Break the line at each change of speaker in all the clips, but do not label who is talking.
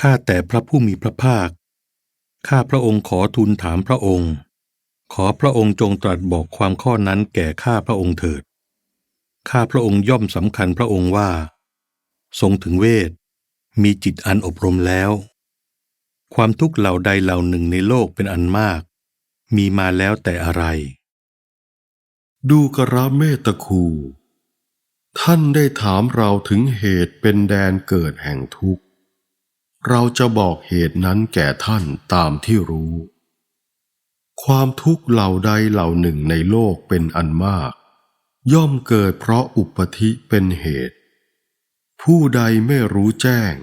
ข้าแต่พระผู้มีพระภาค ข้าพระองค์ขอทูลถามพระองค์ ขอพระองค์จงตรัสบอกความข้อนั้นแก่ข้าพระองค์เถิด ข้าพระองค์ย่อมสำคัญพระองค์ว่า ทรงถึงเวท มีจิตอันอบรมแล้ว ความทุกข์เหล่าใดเหล่าหนึ่งในโลกเป็นอันมาก มีมาแล้วแต่อะไร
ดูกระเมตคู ท่านได้ถามเราถึงเหตุเป็นแดนเกิดแห่งทุกข์ เราจะบอกเหตุนั้นแก่ท่านตามที่รู้ ความทุกข์เหล่าใดเหล่าหนึ่งในโลกเป็นอันมาก ย่อมเกิดเพราะอุปธิเป็นเหตุ ผู้ใดไม่รู้แจ้ง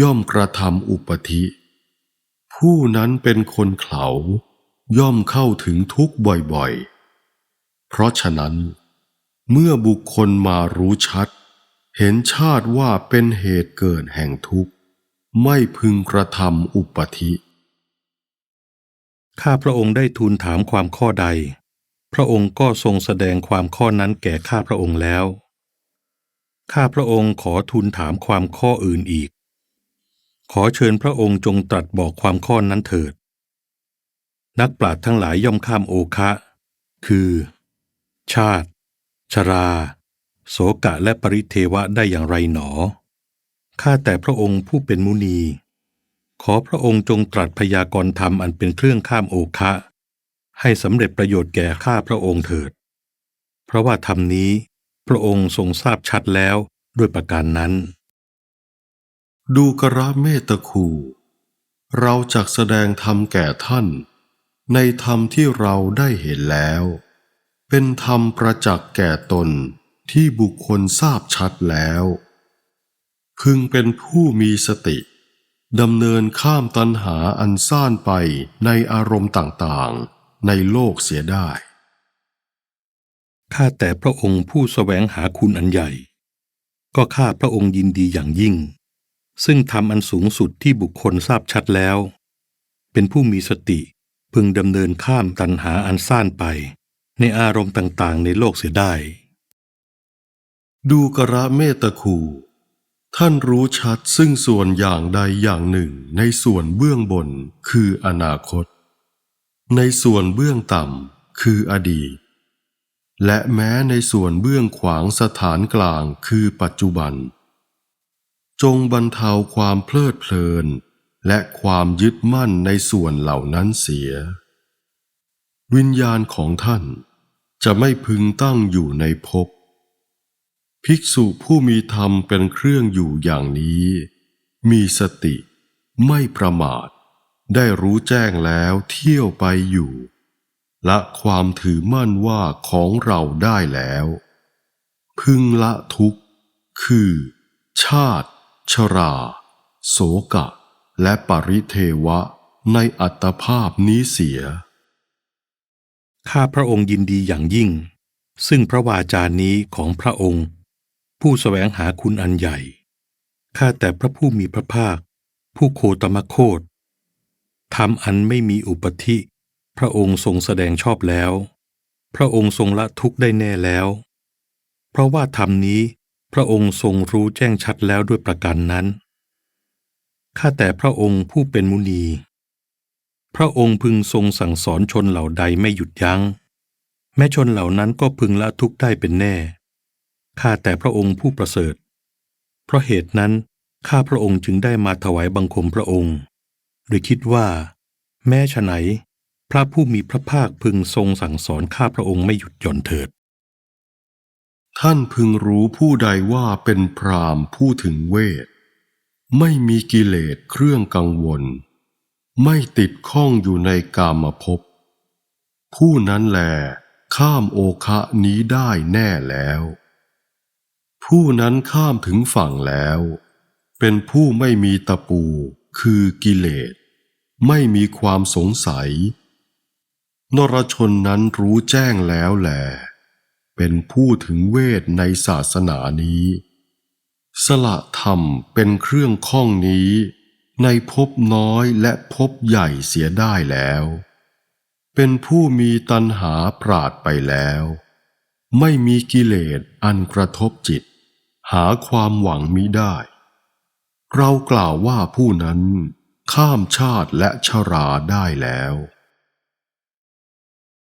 ย่อมกระทำอุปธิ ผู้นั้นเป็นคนเขาย่อมเข้าถึงทุกข์บ่อยๆ เพราะฉะนั้น เมื่อบุคคลมารู้ชัด เห็นชาติว่าเป็นเหตุเกิดแห่งทุกข์ ไม่พึงกระทำอุปธิ
ข้าพระองค์ได้ทูลถามความข้อใด พระองค์ก็ทรงแสดงความข้อนั้นแก่ข้าพระองค์แล้ว ข้าพระองค์ขอทูลถามความข้ออื่นอีก ขอเชิญพระองค์จงตรัสบอกความข้อนั้นเถิด นักปราชญ์ทั้งหลายย่อมข้ามโอคะ คือ ชาติ ชรา โสกะและปริเทวะได้อย่างไรหนอ ข้าแต่พระองค์ผู้เป็นมุนี ขอพระองค์จงตรัสพยากรณ์ธรรมอันเป็นเครื่องข้ามโอคะ ให้สำเร็จประโยชน์แก่ข้าพระองค์เถิด เพราะว่าธรรมนี้พระองค์ทรงทราบชัดแล้วด้วยประการนั้น
ดูกระเมตคู เราจักแสดงธรรมแก่ท่าน ในธรรมที่เราได้เห็นแล้ว เป็นธรรมประจักษ์แก่ตนที่บุคคลทราบชัดแล้ว พึงเป็นผู้มีสติดำเนินข้ามตัณหาอันซ่านไปในอารมณ์ต่างๆ ในโลกเสียได้
ข้าแต่พระองค์ผู้แสวงหาคุณอันใหญ่ ก็ข้าพระองค์ยินดีอย่างยิ่ง ซึ่งทำอันสูงสุดที่บุคคลทราบชัดแล้ว เป็นผู้มีสติพึงดำเนินข้ามตัณหาอันซ่านไป ในอารมณ์ต่างๆ ในโลกเสียได้
ดูกระเมตคู ท่านรู้ชัดซึ่งส่วนอย่างใดอย่างหนึ่งในส่วนเบื้องบนคืออนาคต ในส่วนเบื้องต่ำคืออดีต และแม้ในส่วนเบื้องขวางสถานกลางคือปัจจุบัน จงบรรเทาความเพลิดเพลิน และความยึดมั่นในส่วนเหล่านั้นเสีย วิญญาณของท่านจะไม่พึงตั้งอยู่ในภพ ภิกษุผู้มีธรรมเป็นเครื่องอยู่อย่างนี้ มีสติไม่ประมาท ได้รู้แจ้งแล้วเที่ยวไปอยู่ละความถือมั่นว่าของเราได้แล้ว พึงละทุกข์ คือ ชาติ ชรา โสกะ และปริเทวะในอัตภาพนี้เสีย
ข้าพระองค์ยินดีอย่างยิ่ง ซึ่งพระวาจานี้ของพระองค์ ผู้แสวงหาคุณอันใหญ่ ข้าแต่พระผู้มีพระภาค ผู้โคตมโคตทำอันไม่มีอุปธิ พระองค์ทรงแสดงชอบแล้ว พระองค์ทรงละทุกข์ได้แน่แล้ว เพราะว่าธรรมนี้พระองค์ทรงรู้แจ้งชัดแล้วด้วยประการนั้น ข้าแต่พระองค์ผู้เป็นมุนี พระองค์พึงทรงสั่งสอนชนเหล่าใดไม่หยุดยัง้ง แม้ชนเหล่านั้นก็พึงละทุกข์ได้เป็นแน่ ข้าแต่พระองค์ผู้ประเสริฐ เพราะเหตุนั้นข้าพระองค์จึงได้มาถวายบังคมพระองค์ โดยคิดว่า แม้ฉไหน พระผู้มีพระภาคพึงทรงสั่งสอนข้าพระองค์ไม่หยุดหย่อนเถิด
ท่านพึงรู้ผู้ใดว่าเป็นพรามผู้ถึงเวท ไม่มีกิเลสเครื่องกังวล ไม่ติดข้องอยู่ในกามภพผู้นั้นแหลข้ามโอคะนี้ได้แน่แล้ว ผู้นั้นข้ามถึงฝั่งแล้ว เป็นผู้ไม่มีตะปูคือกิเลส ไม่มีความสงสัย นรชนนั้นรู้แจ้งแล้วแหลเป็นผู้ถึงเวทในศาสนานี้ สละธรรมเป็นเครื่องข้องนี้ ในภพน้อยและภพใหญ่เสียได้แล้ว เป็นผู้มีตัณหาปราดไปแล้ว ไม่มีกิเลสอันกระทบจิต หาความหวังมิได้ เรากล่าวว่าผู้นั้นข้ามชาติและชราได้แล้ว